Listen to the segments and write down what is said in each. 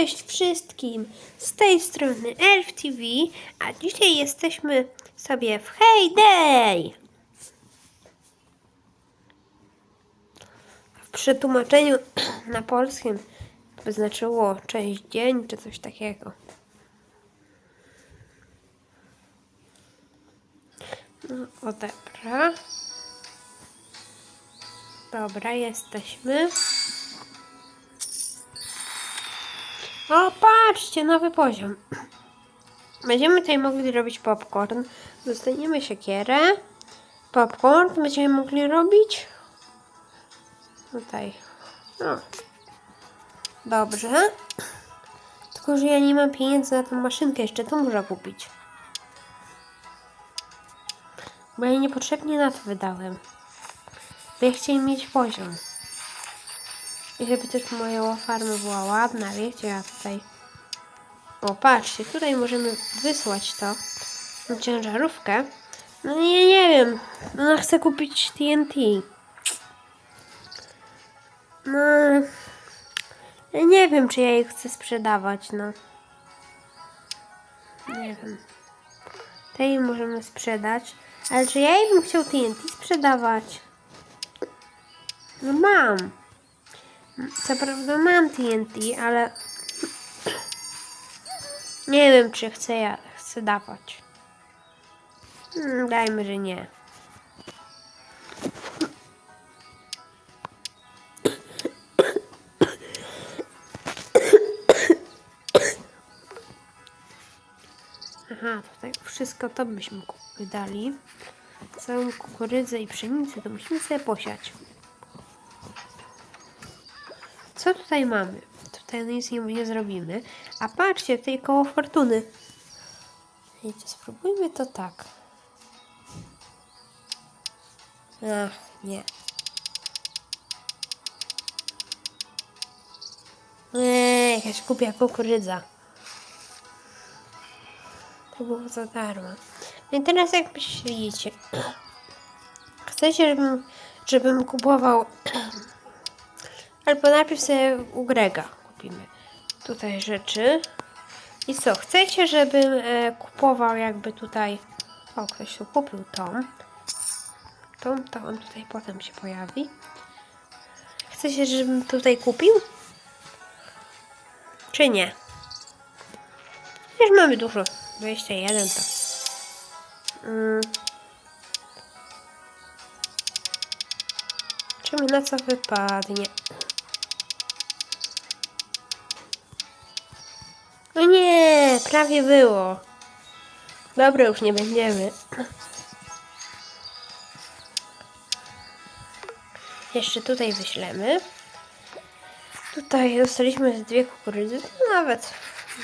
Cześć wszystkim! Z tej strony Elf TV, a dzisiaj jesteśmy sobie w Heyday! W przetłumaczeniu na polskim by znaczyło cześć dzień czy coś takiego. No, dobra. Dobra, jesteśmy. O, patrzcie, nowy poziom. Będziemy tutaj mogli robić popcorn. Dostaniemy siekierę. Popcorn będziemy mogli robić. Tutaj. O. Dobrze. Tylko, że ja nie mam pieniędzy na tą maszynkę. Jeszcze to muszę kupić. Bo ja niepotrzebnie na to wydałem. Bo ja chciałem mieć poziom. I żeby też moja farma była ładna, wiecie, ja tutaj... O, patrzcie, tutaj możemy wysłać to na ciężarówkę. No nie, nie wiem. No chcę kupić TNT. No... Ja nie wiem, czy ja je chcę sprzedawać, no. Nie wiem. Tej możemy sprzedać. Ale czy ja jej bym chciał TNT sprzedawać? No mam. Co prawda mam TNT, ale nie wiem, czy chcę ja chcę dawać. Hmm, dajmy, że nie. Aha, tutaj wszystko to byśmy wydali. Całą kukurydzę i pszenicę to musimy sobie posiać. Co tutaj mamy? Tutaj nic nie, nie zrobimy. A patrzcie, tutaj koło fortuny. Wiecie, spróbujmy to tak. Ach, nie. Nie, jakaś kupia kukurydza. To było za darmo. No i teraz jak myślicie? Chcecie, żebym, żebym kupował Albo najpierw sobie u Grega kupimy tutaj rzeczy. I co, chcecie, żebym e, kupował jakby tutaj... O, ktoś tu kupił tą. Tą, to on tutaj potem się pojawi. Chcecie, żebym tutaj kupił? Czy nie? Już mamy dużo. 21 to. Mm. Czy mi na co wypadnie? Prawie było. Dobra, już nie będziemy. Jeszcze tutaj wyślemy. Tutaj dostaliśmy dwie kukurydzy. Nawet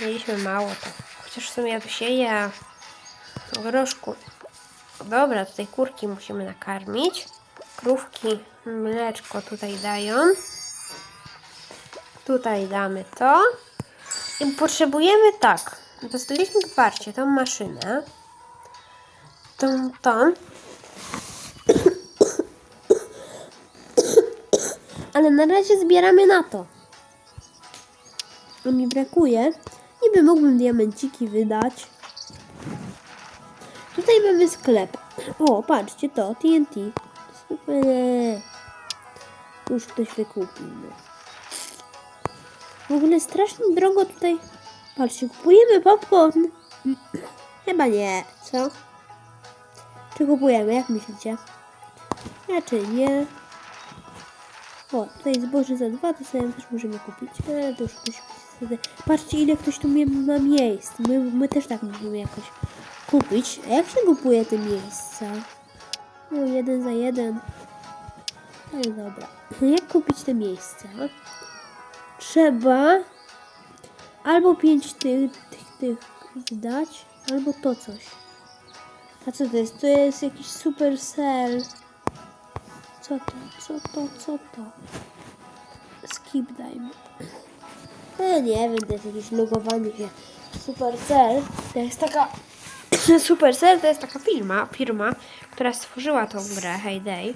mieliśmy mało to. Chociaż w sumie ja wysieję groszku. Dobra, tutaj kurki musimy nakarmić. Krówki mleczko tutaj dają. Tutaj damy to. I potrzebujemy tak. Dostaliśmy wsparcie, tą maszynę. Tą, tą. Ale na razie zbieramy na to. Bo mi brakuje. Niby mógłbym diamenciki wydać. Tutaj mamy sklep. O, patrzcie to, TNT. Super. Już ktoś wykupił. No. W ogóle strasznie drogo tutaj. Patrzcie, kupujemy popcorn. Chyba nie, co? Czy kupujemy, jak myślicie? Raczej nie. O, tutaj zboże za dwa, to sobie też możemy kupić. E, to już ktoś. Patrzcie, ile ktoś tu ma miejsc. My, my też tak musimy jakoś kupić. A jak się kupuje te miejsca? No, jeden za jeden. No dobra. Jak kupić te miejsca? trzeba albo pięć tych, tych, tych wydać, albo to coś. A co to jest? To jest jakiś super cell. Co to? Co to? Co to? Skip dajmy. No nie wiem, to jest jakieś logowanie się. Supercell to jest taka Supercell to jest taka firma, firma, która stworzyła tą grę Heyday.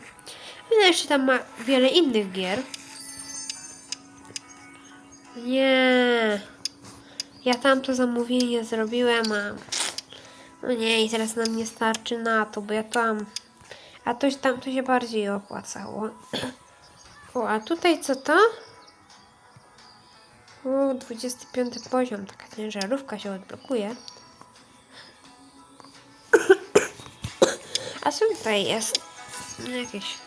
No jeszcze tam ma wiele innych gier. Nie. Ja tam to zamówienie zrobiłem, a no nie, i teraz nam nie starczy na to, bo ja tam, a to tam to się bardziej opłacało. O, a tutaj co to? O, 25 poziom, taka ciężarówka się odblokuje. A co tutaj jest? Jakieś...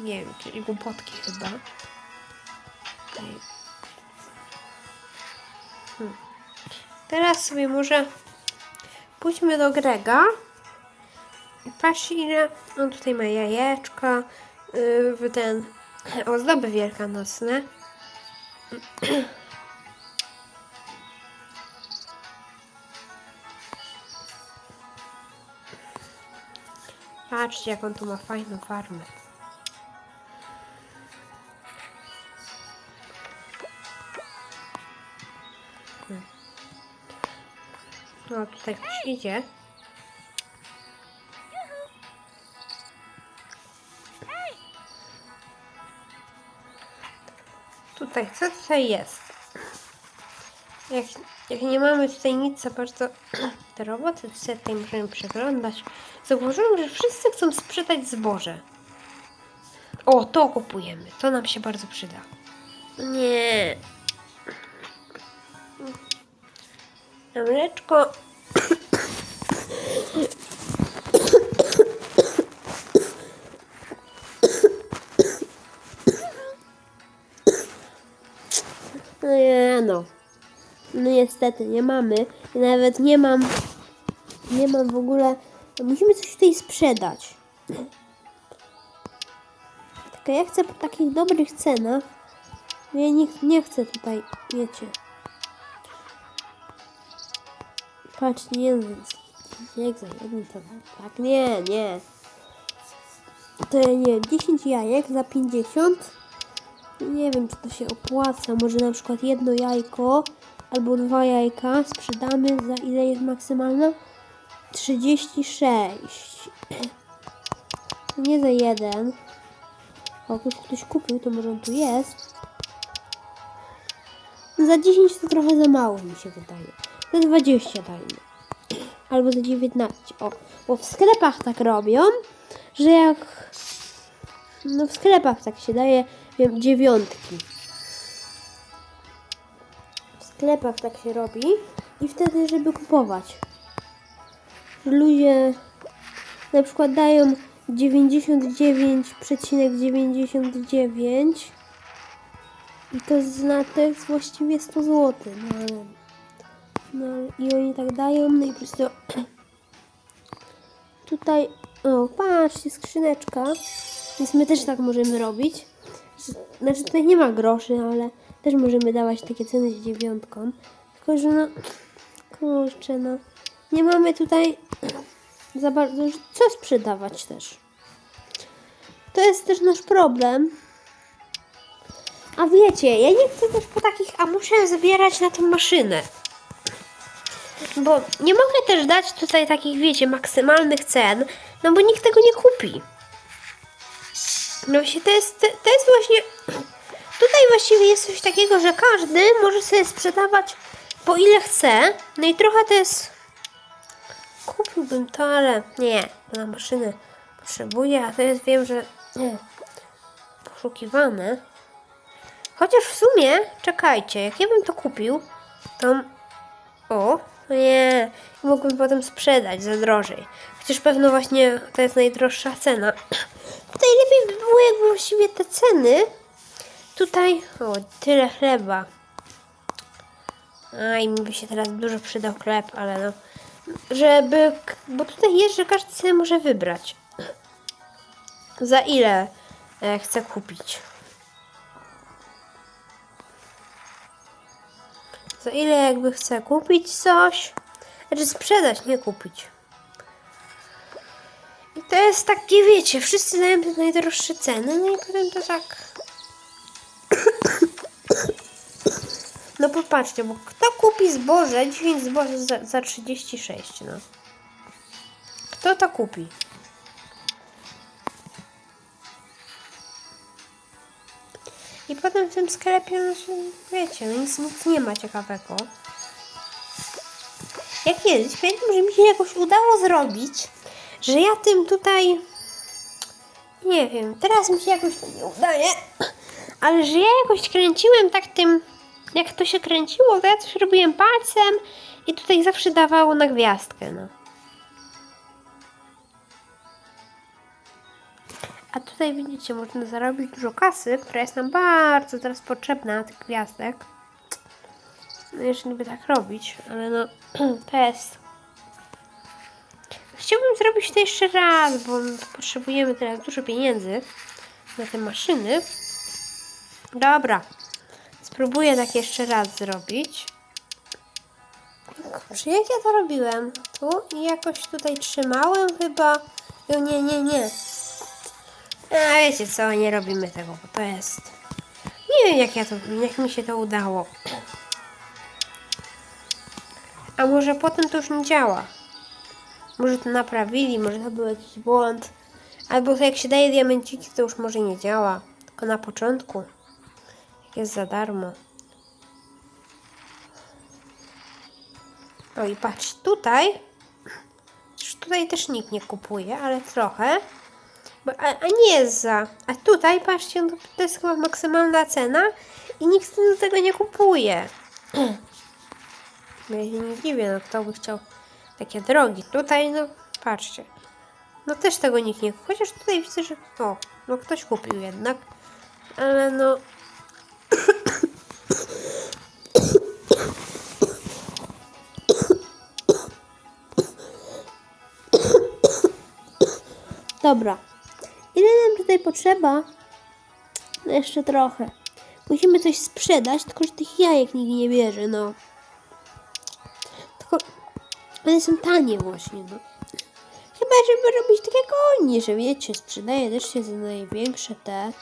Nie wiem, jakieś głupotki chyba. Tutaj. Hmm. Teraz sobie może pójdźmy do Grega. I patrzcie ile on tutaj ma jajeczka, yy, ten ozdoby wielkanocne. Patrzcie jak on tu ma fajną farmę. No tutaj ktoś idzie. Tutaj, co tutaj jest? Jak, jak nie mamy tutaj nic za bardzo te roboty co tutaj możemy przeglądać. Zauważyłem, że wszyscy chcą sprzedać zboże. O, to kupujemy. To nam się bardzo przyda. Nie. Mleczko. No nie no. No niestety nie mamy. Nawet nie mam. Nie mam w ogóle. Musimy coś tutaj sprzedać. Tylko ja chcę po takich dobrych cenach. Ja nie, nie chcę tutaj, wiecie. Patrz, nie wiem. Jak za jeden to tak. Nie, nie. To ja nie wiem, 10 jajek za 50. Nie wiem, czy to się opłaca. Może na przykład jedno jajko albo dwa jajka sprzedamy za ile jest maksymalna? 36. Nie za jeden. O, ktoś, ktoś kupił, to może on tu jest. Za 10 to trochę za mało mi się wydaje. Za 20 dajmy. Albo za 19. O, bo w sklepach tak robią, że jak no w sklepach tak się daje, wiem, dziewiątki. W sklepach tak się robi i wtedy, żeby kupować. Ludzie na przykład dają 99,99 i to, zna, to jest właściwie 100 zł. No, ale, no i oni tak dają, no i po prostu tutaj, o patrzcie, skrzyneczka. Więc my też tak możemy robić. Znaczy tutaj nie ma groszy, ale też możemy dawać takie ceny z dziewiątką. Tylko, że no, kurczę, no, nie mamy tutaj za bardzo co sprzedawać też. To jest też nasz problem. A wiecie, ja nie chcę też po takich, a muszę zbierać na tą maszynę. Bo nie mogę też dać tutaj takich, wiecie, maksymalnych cen, no bo nikt tego nie kupi. No właśnie to jest, to jest właśnie, tutaj właściwie jest coś takiego, że każdy może sobie sprzedawać po ile chce, no i trochę to jest, kupiłbym to, ale nie, na maszynę potrzebuję, a to jest, wiem, że nie, poszukiwane. Chociaż w sumie, czekajcie, jak ja bym to kupił, to, o, nie, mógłbym potem sprzedać za drożej. Chociaż pewno właśnie to jest najdroższa cena. Tutaj lepiej by było, jakby właściwie te ceny. Tutaj, o, tyle chleba. A i mi by się teraz dużo przydał chleb, ale no. Żeby, bo tutaj jest, że każdy sobie może wybrać. Za ile e, chce kupić. Za ile jakby chce kupić coś. Znaczy sprzedać, nie kupić. I to jest takie, wiecie, wszyscy dają te najdroższe ceny, no i potem to tak... No popatrzcie, bo kto kupi zboże, 10 zboży za, za 36, no. Kto to kupi? I potem w tym sklepie, no się, wiecie, no nic, nic nie ma ciekawego. Jak kiedyś, pamiętam, że mi się jakoś udało zrobić, że ja tym tutaj, nie wiem, teraz mi się jakoś to nie udaje, ale że ja jakoś kręciłem tak tym, jak to się kręciło, to ja coś robiłem palcem i tutaj zawsze dawało na gwiazdkę, no. A tutaj widzicie, można zarobić dużo kasy, która jest nam bardzo teraz potrzebna, tych gwiazdek. No jeszcze nie by tak robić, ale no to jest. Chciałbym zrobić to jeszcze raz, bo potrzebujemy teraz dużo pieniędzy na te maszyny. Dobra, spróbuję tak jeszcze raz zrobić. Czy jak ja to robiłem? Tu i jakoś tutaj trzymałem chyba. O nie, nie, nie. A wiecie co, nie robimy tego, bo to jest... Nie wiem jak ja to, jak mi się to udało. A może potem to już nie działa? Może to naprawili, może to był jakiś błąd. Albo jak się daje diamenciki, to już może nie działa. Tylko na początku. Jak jest za darmo. O i patrz, tutaj... Tutaj też nikt nie kupuje, ale trochę. A, a nie jest za. A tutaj, patrzcie, no, to jest chyba maksymalna cena i nikt do tego nie kupuje. Ja się nie dziwię, no kto by chciał takie drogi. Tutaj, no, patrzcie. No też tego nikt nie kupuje, chociaż tutaj widzę, że o, no ktoś kupił jednak. Ale no... Dobra. Ile nam tutaj potrzeba? No jeszcze trochę. Musimy coś sprzedać, tylko że tych jajek nikt nie bierze, no. Tylko one są tanie właśnie, no. Chyba, żeby robić tak jak oni, że wiecie, sprzedaje też się za największe te.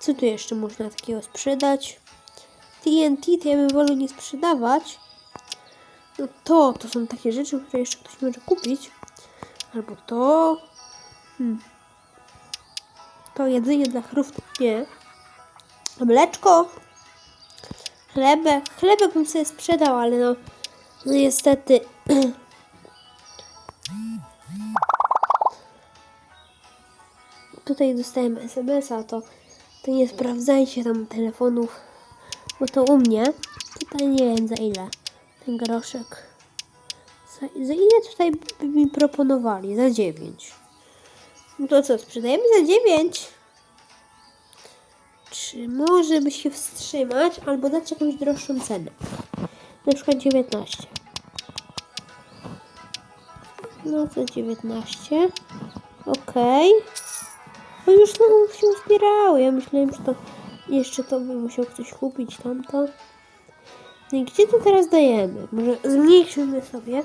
Co tu jeszcze można takiego sprzedać? TNT to ja bym wolał nie sprzedawać. No to, to są takie rzeczy, które jeszcze ktoś może kupić. Albo to. Hmm. To jedzenie dla to nie. Mleczko. Chlebek. Chlebek bym sobie sprzedał, ale no, no niestety. Tutaj dostałem SMS-a, to, to nie sprawdzajcie tam telefonów, bo to u mnie. Tutaj nie wiem za ile ten groszek. Za, ile tutaj by mi proponowali? Za 9. No to co, sprzedajemy za 9? Czy może by się wstrzymać albo dać jakąś droższą cenę? Na przykład 19. No to 19. Okej. No już no, się uzbierało. Ja myślałem, że to jeszcze to by musiał ktoś kupić tamto. I gdzie to teraz dajemy? Może zmniejszymy sobie.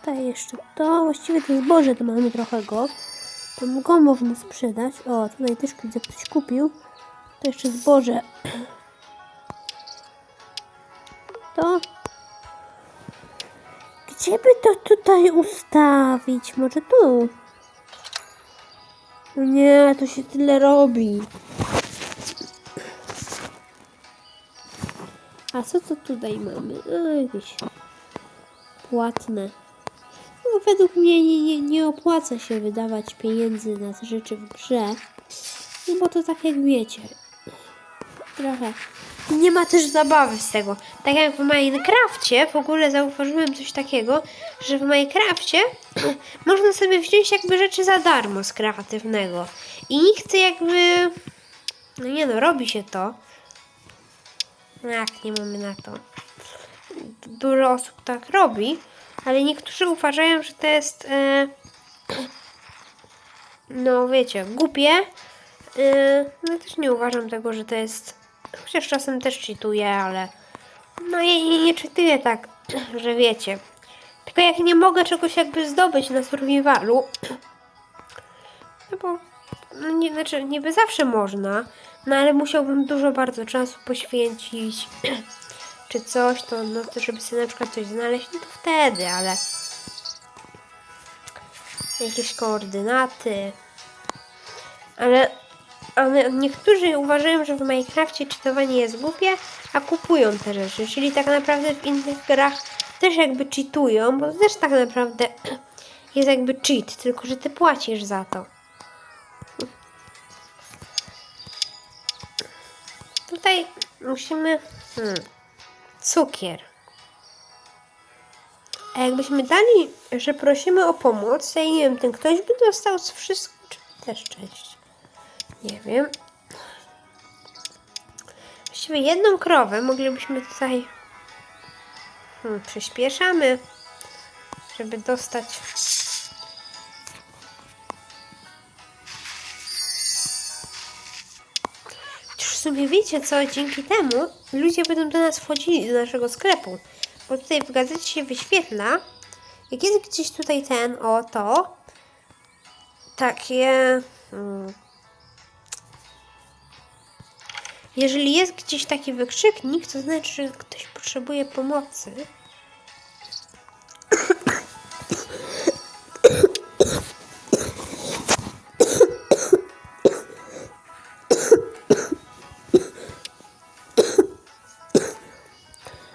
Tutaj jeszcze to. Właściwie to zboże to mamy trochę go. To go można sprzedać. O, tutaj też widzę ktoś kupił. To jeszcze zboże. To. Gdzie by to tutaj ustawić? Może tu? No Nie, to się tyle robi. A co to tutaj mamy? A, jakieś płatne. No, według mnie nie, nie, nie opłaca się wydawać pieniędzy na rzeczy w grze. No bo to tak jak wiecie. Trochę. Nie ma też zabawy z tego. Tak jak w Minecrafcie, w ogóle zauważyłem coś takiego, że w Minecrafcie można sobie wziąć jakby rzeczy za darmo z kreatywnego. I nikt jakby... No nie no, robi się to. Jak nie mamy na to. Dużo osób tak robi, ale niektórzy uważają, że to jest... E... No wiecie, głupie. E... No też nie uważam tego, że to jest Chociaż czasem też czytuję, ale no ja nie, nie czytuję tak, że wiecie. Tylko jak nie mogę czegoś jakby zdobyć na survivalu, no bo no nie, znaczy niby zawsze można, no ale musiałbym dużo bardzo czasu poświęcić, czy coś, to no to żeby sobie na przykład coś znaleźć, no to wtedy, ale jakieś koordynaty. Ale, ale niektórzy uważają, że w Minecrafcie czytowanie jest głupie, a kupują te rzeczy. Czyli tak naprawdę w innych grach też jakby cheatują, bo też tak naprawdę jest jakby cheat, tylko że ty płacisz za to. Tutaj musimy. Hmm, cukier. A jakbyśmy dali, że prosimy o pomoc, ja nie wiem, ten ktoś by dostał z wszystko, czy też część. Nie wiem. Właściwie jedną krowę moglibyśmy tutaj. Hmm, przyspieszamy, żeby dostać. W sumie wiecie co, dzięki temu ludzie będą do nas wchodzili, do naszego sklepu. Bo tutaj w gazecie się wyświetla, jak jest gdzieś tutaj ten, o to, takie... Hmm, jeżeli jest gdzieś taki wykrzyknik, to znaczy, że ktoś potrzebuje pomocy.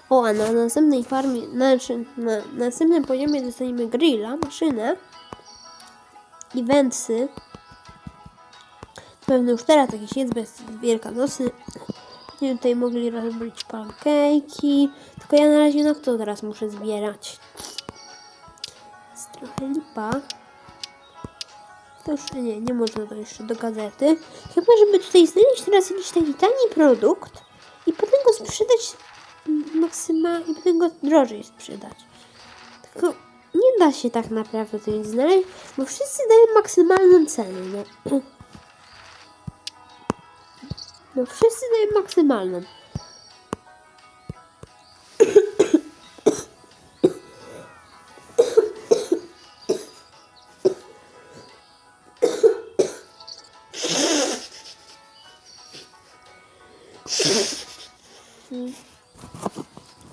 O, a na następnej farmie, znaczy na następnym poziomie dostaniemy grilla, maszynę i wędsy. Pewno już teraz jakiś jest bez Wielkanocy. Będziemy tutaj mogli robić pankejki. Tylko ja na razie na to teraz muszę zbierać. Jest trochę lipa. To jeszcze nie, nie można to jeszcze do gazety. Chyba, żeby tutaj znaleźć teraz jakiś taki tani produkt i potem go sprzedać maksymalnie i potem go drożej sprzedać. Tylko nie da się tak naprawdę to znaleźć, bo wszyscy dają maksymalną cenę. No, no wszyscy dają maksymalną.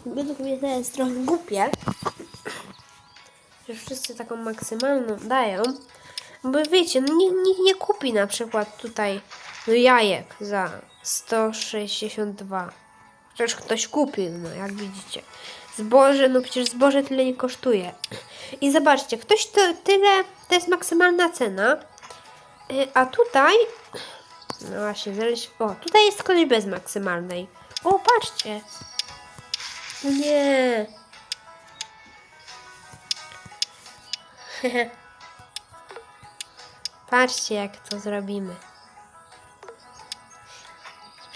Według mnie to jest trochę głupie, że wszyscy taką maksymalną dają. Bo wiecie, no nikt, nikt nie kupi na przykład tutaj no jajek za 162. Chociaż ktoś kupił, no jak widzicie. Zboże, no przecież zboże tyle nie kosztuje. I zobaczcie, ktoś to tyle, to jest maksymalna cena. Y, A tutaj, no właśnie, znaleźć, o, tutaj jest ktoś bez maksymalnej. O, patrzcie. No nie. Patrzcie, jak to zrobimy.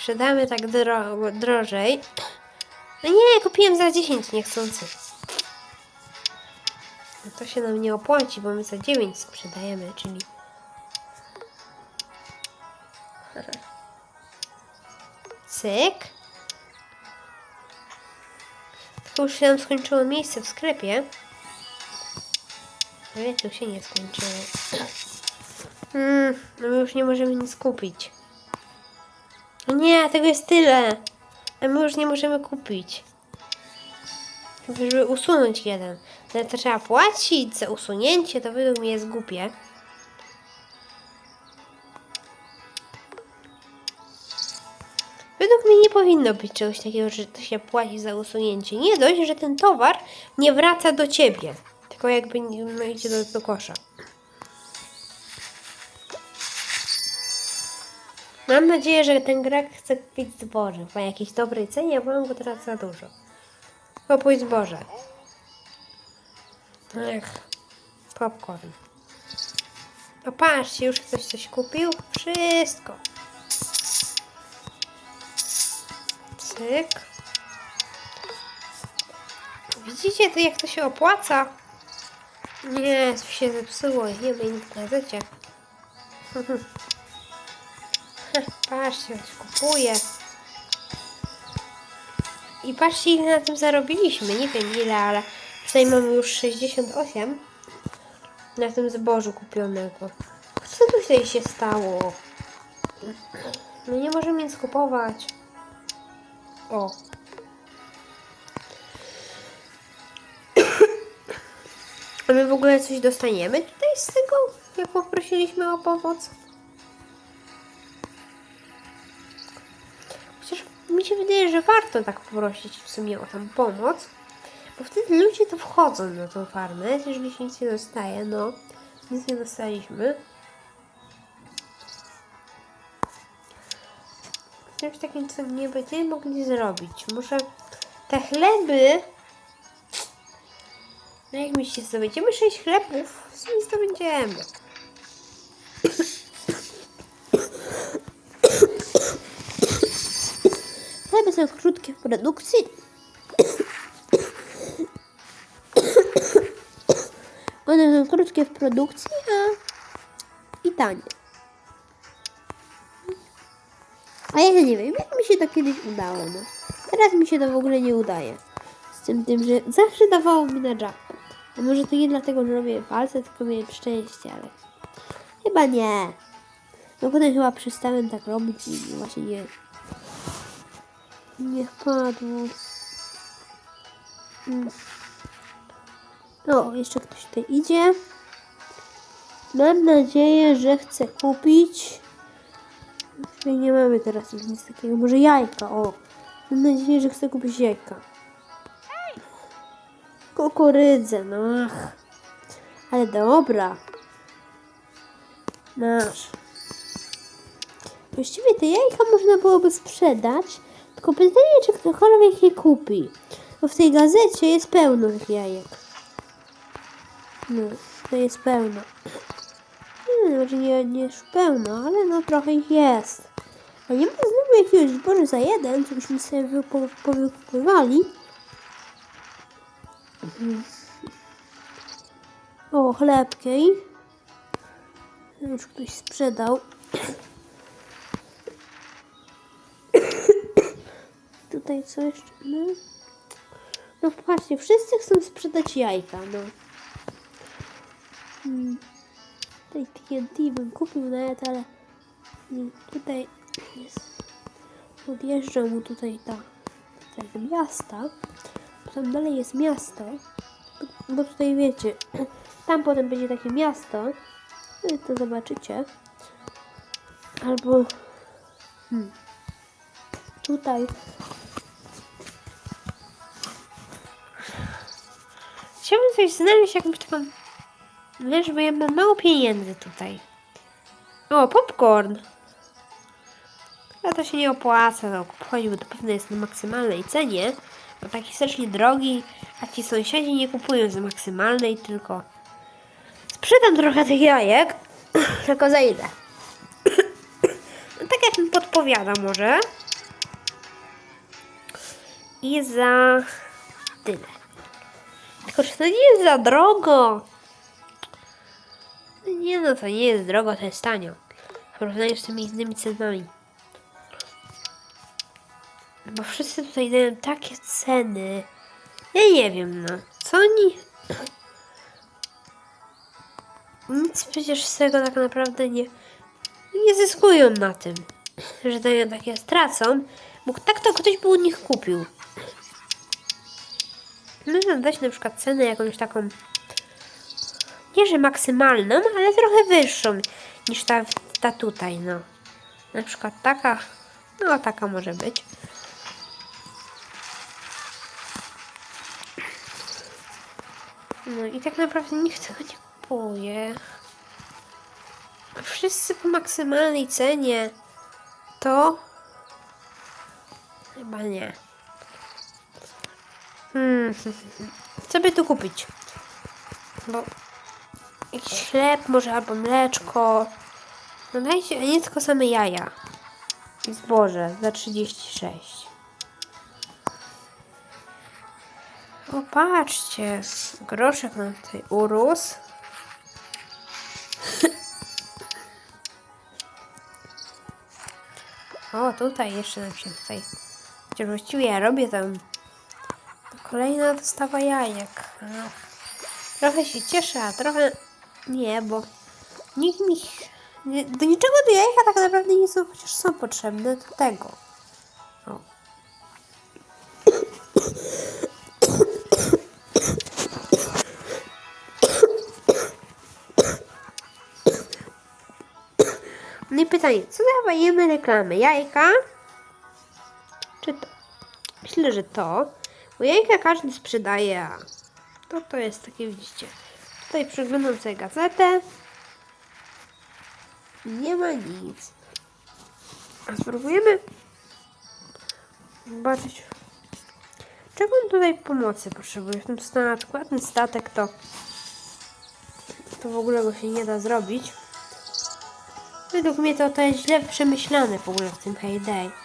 Sprzedamy tak dro drożej. No nie, kupiłem za 10 niechcący. No to się nam nie opłaci, bo my za 9 sprzedajemy, czyli... Cyk. Tylko już się nam skończyło miejsce w sklepie. Ale tu się nie skończyło. Hmm, no my już nie możemy nic kupić. No Nie, tego jest tyle. A my już nie możemy kupić. Żeby usunąć jeden. Ale to trzeba płacić za usunięcie, to według mnie jest głupie. Według mnie nie powinno być czegoś takiego, że to się płaci za usunięcie. Nie dość, że ten towar nie wraca do ciebie, tylko jakby nie- no, idzie do, do kosza. Mam nadzieję, że ten grek chce kupić zboże po jakiejś dobrej cenie, bo mam go teraz za dużo. Kupuj zboże. Ech, popcorn. No patrzcie, już ktoś coś kupił? Wszystko. Cyk. Widzicie to jak to się opłaca? Nie, się zepsuło, ma nic w gazecie. Patrzcie, kupuję. I patrzcie, ile na tym zarobiliśmy. Nie wiem ile, ale tutaj mamy już 68 na tym zbożu kupionego. Co tutaj się stało? My nie możemy nic kupować. O. A my w ogóle coś dostaniemy tutaj z tego, jak poprosiliśmy o pomoc? Wydaje, że warto tak poprosić w sumie o tą pomoc, bo wtedy ludzie to wchodzą na tą farmę, jeżeli się nic nie dostaje, no, nic nie dostaliśmy. Czymś takim, co nie będziemy mogli zrobić. Może te chleby no jak myślicie, zdobędziemy 6 chlebów? W sumie zdobędziemy. Chleby są krótkie w produkcji. One są krótkie w produkcji, a i tanie. A ja nie wiem, jak mi się to kiedyś udało, no. Teraz mi się to w ogóle nie udaje. Z tym, tym że zawsze dawało mi na jackpot. A może to nie dlatego, że robię palce, tylko miałem szczęście, ale chyba nie. No potem chyba przestałem tak robić i właśnie nie, nie wpadło. Mm. O, jeszcze ktoś tutaj idzie. Mam nadzieję, że chce kupić. Czyli nie mamy teraz nic takiego. Może jajka, o. Mam nadzieję, że chce kupić jajka. Kukurydzę, no ach. Ale dobra. Masz. Właściwie te jajka można byłoby sprzedać, tylko pytanie, czy ktokolwiek je kupi. Bo w tej gazecie jest pełno tych jajek. No, to jest pełno. Nie, może nie, nie już pełno, ale no trochę ich jest. A nie ma znowu jakiegoś zboża za jeden, co byśmy sobie powykupywali. Mhm. O, chlebkiej. Już ktoś sprzedał. Tutaj co jeszcze? No, no patrzcie, wszyscy chcą sprzedać jajka, no. Hmm. Tutaj TNT bym kupił nawet, ale tutaj jest. Podjeżdża mu tutaj ta, ta do miasta. Tam dalej jest miasto. Bo, tutaj wiecie, tam potem będzie takie miasto. No to zobaczycie. Albo hmm, tutaj coś znaleźć, jakąś taką... Wiesz, bo ja mam mało pieniędzy tutaj. O, popcorn! Ale to się nie opłaca, no, kupować, bo to pewno jest na maksymalnej cenie, bo taki strasznie drogi, a ci sąsiedzi nie kupują za maksymalnej, tylko sprzedam trochę tych jajek, tylko za ile? No, tak jak mi podpowiada może. I za tyle. Tylko czy to nie jest za drogo? No Nie no, to nie jest drogo, to jest tanio. W porównaniu z tymi innymi cenami. Bo wszyscy tutaj dają takie ceny. Ja nie wiem, no. Co oni... Nic przecież z tego tak naprawdę nie... Nie zyskują na tym, że dają takie stracą. Bo tak to ktoś by u nich kupił. Można dać na przykład cenę jakąś taką nie że maksymalną, ale trochę wyższą niż ta, ta tutaj, no. Na przykład taka, no taka może być. No i tak naprawdę nikt tego nie kupuje. Wszyscy po maksymalnej cenie. To chyba nie. Hmm. Co by tu kupić? Bo jakiś chleb może albo mleczko. No dajcie, a nie tylko same jaja. I zboże za 36. O, patrzcie, groszek nam tutaj urósł. O, tutaj jeszcze nam się tutaj... Właściwie ja robię tam... Kolejna dostawa jajek. No. Trochę się cieszę, a trochę nie, bo nikt mi... Do niczego te jajka tak naprawdę nie są, chociaż są potrzebne do tego. No. No i pytanie, co dawajemy reklamy? Jajka? Czy to? Myślę, że to. Bo jajka każdy sprzedaje, a to to jest takie, widzicie. Tutaj przeglądam sobie gazetę. Nie ma nic. A spróbujemy zobaczyć. Czego on tutaj pomocy potrzebuje? W tym statku, a ten statek to to w ogóle go się nie da zrobić. Według mnie to, to jest źle przemyślane w ogóle w tym Heyday.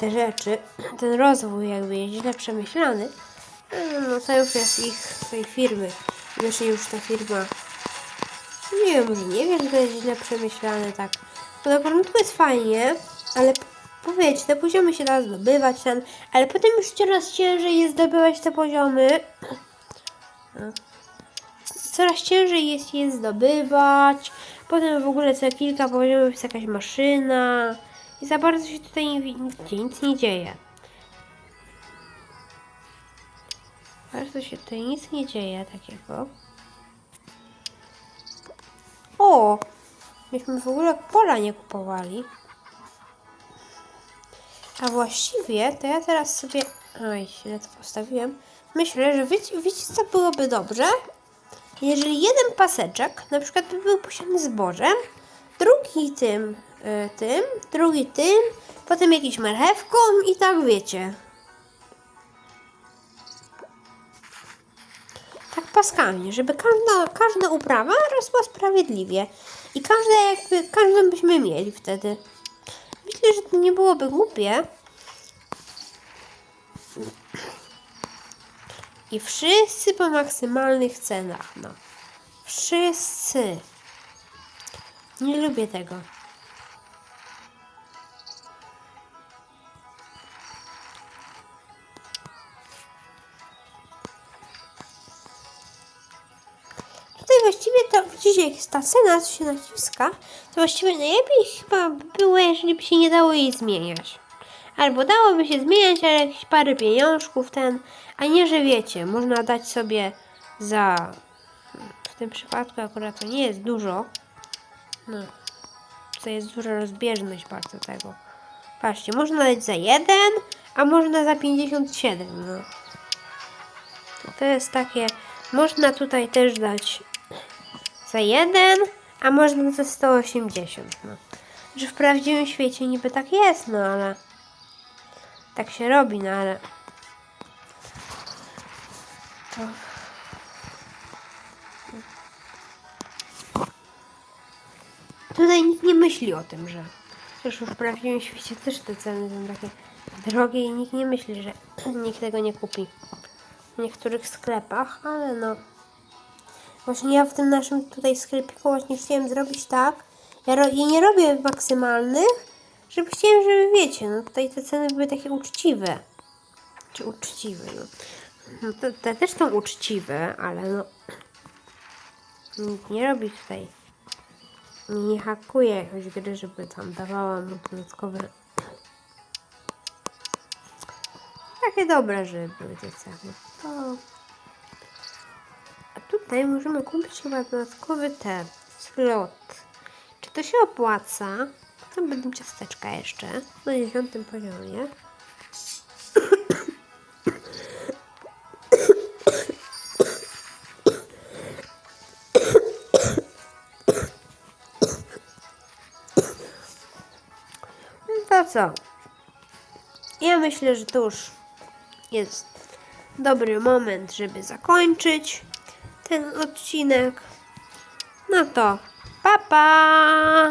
Te rzeczy, ten rozwój jakby jest źle przemyślany. No, no to już jest ich, tej firmy. Wiesz, już ta firma nie wiem, może nie wiem, że to jest źle przemyślane, tak. Bo na początku jest fajnie, ale p- powiedzcie, te poziomy się da zdobywać ten, ale potem już coraz ciężej jest zdobywać te poziomy. Coraz ciężej jest je zdobywać. Potem w ogóle co kilka poziomów jest jakaś maszyna. I za bardzo się tutaj nic nie dzieje. Bardzo się tutaj nic nie dzieje takiego. O! Myśmy w ogóle pola nie kupowali. A właściwie to ja teraz sobie. Oj, źle to postawiłem. Myślę, że wiecie, wiecie co byłoby dobrze? Jeżeli jeden paseczek na przykład by był posiany zbożem, drugi tym, y, tym, drugi tym, potem jakiś marchewką i tak wiecie. Tak paskami, żeby każda, każda uprawa rosła sprawiedliwie. I każda jakby, każdą byśmy mieli wtedy. Myślę, że to nie byłoby głupie. I wszyscy po maksymalnych cenach, no. Wszyscy. Nie lubię tego. Tutaj właściwie to widzicie, jak ta cena, się naciska, to właściwie najlepiej chyba by było, jeżeli by się nie dało jej zmieniać. Albo dałoby się zmieniać, ale jakieś parę pieniążków ten, a nie, że wiecie, można dać sobie za... W tym przypadku akurat to nie jest dużo. No. To jest duża rozbieżność bardzo tego. Patrzcie, można dać za jeden, a można za 57, no. To, jest takie... Można tutaj też dać za jeden, a można za 180, no. Że w prawdziwym świecie niby tak jest, no ale... Tak się robi, no ale... To... Tutaj nikt nie myśli o tym, że... Przecież w prawdziwym świecie też te ceny są takie drogie i nikt nie myśli, że nikt tego nie kupi. W niektórych sklepach, ale no... Właśnie ja w tym naszym tutaj sklepiku właśnie chciałem zrobić tak. Ja, ja nie robię maksymalnych, żeby chciałem, żeby wiecie, no tutaj te ceny były takie uczciwe. Czy uczciwe, no. no te, te też są uczciwe, ale no. Nikt nie robi tutaj. Nie, hakuje jakoś gry, żeby tam dawała mu dodatkowe. Takie dobre, żeby były te ceny. To. A tutaj możemy kupić chyba dodatkowy ten slot. Czy to się opłaca? Tam będą ciasteczka jeszcze na dziewiątym poziomie. Co? Ja myślę, że to już jest dobry moment, żeby zakończyć ten odcinek. No to pa pa!